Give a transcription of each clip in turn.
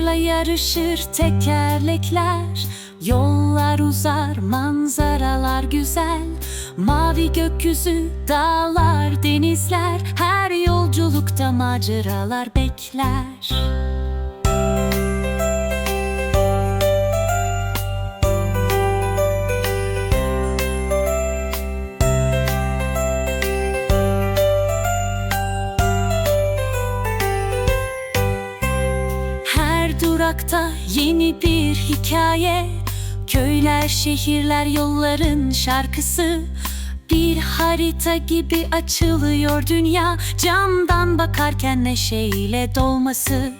yarışır tekerlekler. Yollar uzar, manzaralar güzel. Mavi gökyüzü, dağlar, denizler. Her yolculukta maceralar bekler Durakta yeni bir hikaye. Köyler, şehirler, yolların şarkısı. Bir harita gibi açılıyor dünya. Camdan bakarken neşeyle dolması.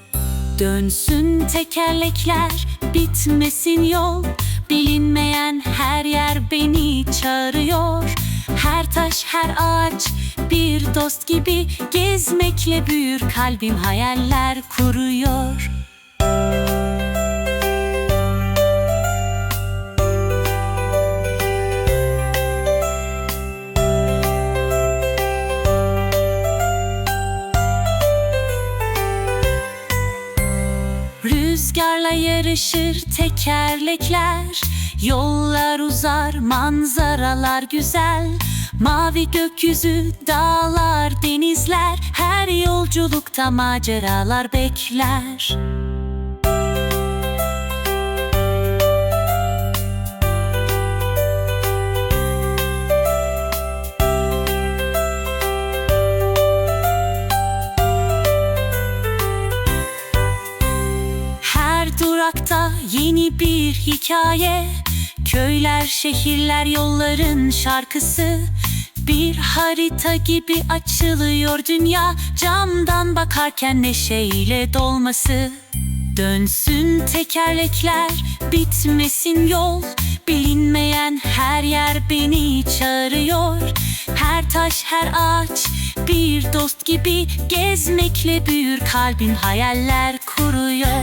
Dönsün tekerlekler, bitmesin yol. Bilinmeyen her yer beni çağırıyor. Her taş, her ağaç bir dost gibi. Gezmekle büyür kalbim hayaller kuruyor Rüzgarla yarışır tekerlekler. Yollar uzar, manzaralar güzel. Mavi gökyüzü, dağlar, denizler. Her yolculukta maceralar bekler durakta yeni bir hikaye. Köyler, şehirler, yolların şarkısı. Bir harita gibi açılıyor dünya. Camdan bakarken neşeyle dolması. Dönsün tekerlekler, bitmesin yol. Bilinmeyen her yer beni çağırıyor. Her taş, her ağaç bir dost gibi. Gezmekle büyür kalbin hayaller kuruyor